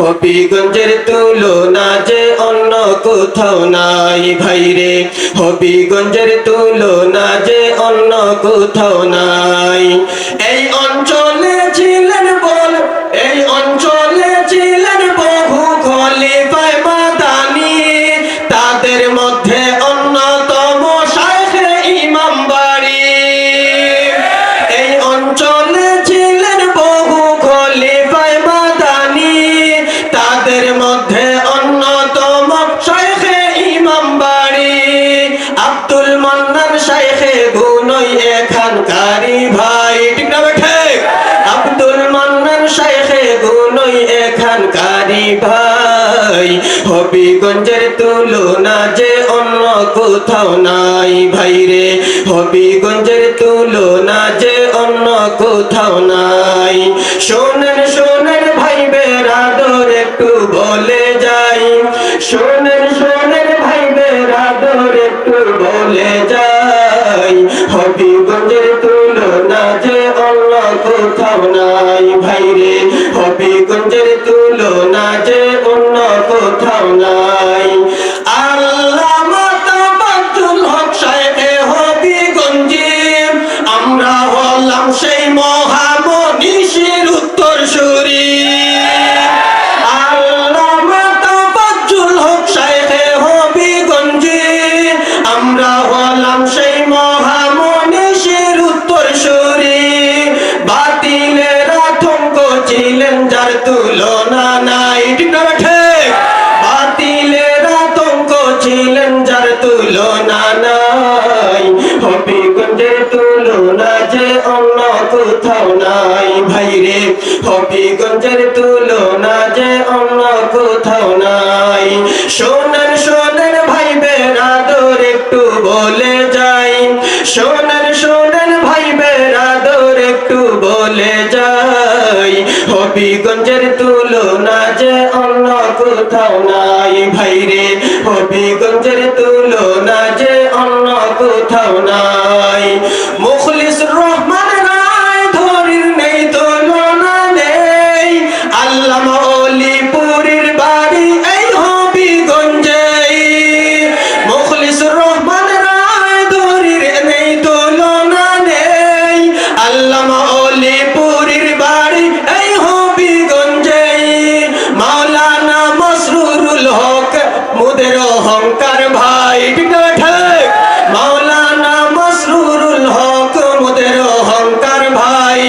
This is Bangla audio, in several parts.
হবিগঞ্জের তুলনা যে অন্য কোথাও নাই ভাইরে। হবিগঞ্জের তুলনা যে অন্য কোথাও নাই। তুলনা যে অন্য কোথাও নাই ভাইরে। হবিগঞ্জের তুলনা যে অন্য কোথাও নাই। শোনেন শোনেন ভাই বেরাদর একটু বলে যাই। শোনেন শোনেন ভাই বেরাদর একটু বলে যাই। হবিগঞ্জের তুলনা যে অন্য কোথাও নাই ভাইরে। হবিগঞ্জের তুলনা যে অন্য কোথাও নাই। উত্তর হবিগঞ্জের তুলনা যে অন্য কোথাও নাই। শোনেন শোনেন ভাই বেরাদর একটু বলে যাই। শোনেন শোনেন ভাই বেরাদর একটু বলে যাই। হবিগঞ্জের তুলনা যে অন্য কোথাও নাই। ভাইরে, হবিগঞ্জের তুলনা যে অন্য কোথাও নাই। আল্লামা অলিপুরীর বাড়ি, এই হবিগঞ্জে। মাওলানা মসরুরুল হক, মুদের অহংকার ভাই, ঠিক মাওলানা মসরুরুল হক, মুদের অহংকার ভাই।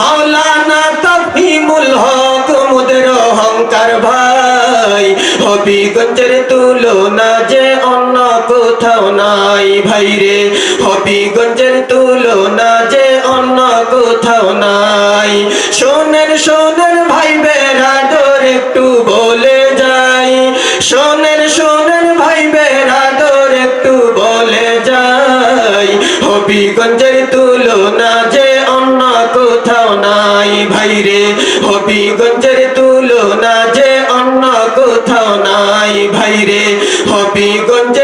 মাওলানা তফহিমুল হক, মুদের অহংকার ভাই। হবিগঞ্জের তুলনা যে অন্য কোথাও নাই ভাইরে। হবিগঞ্জের তুলনা যে নাই শোনেন শোনেন ভাই বেড়াদর একটু বলে যাই। শোনেন শোনেন ভাই বেড়াদর একটু বলে যাই। হবিগঞ্জের তুলনা যে অন্য কোথাও নাই ভাই রে হবিগঞ্জের তুলনা যে অন্য কোথাও নাই ভাই রে হবিগঞ্জ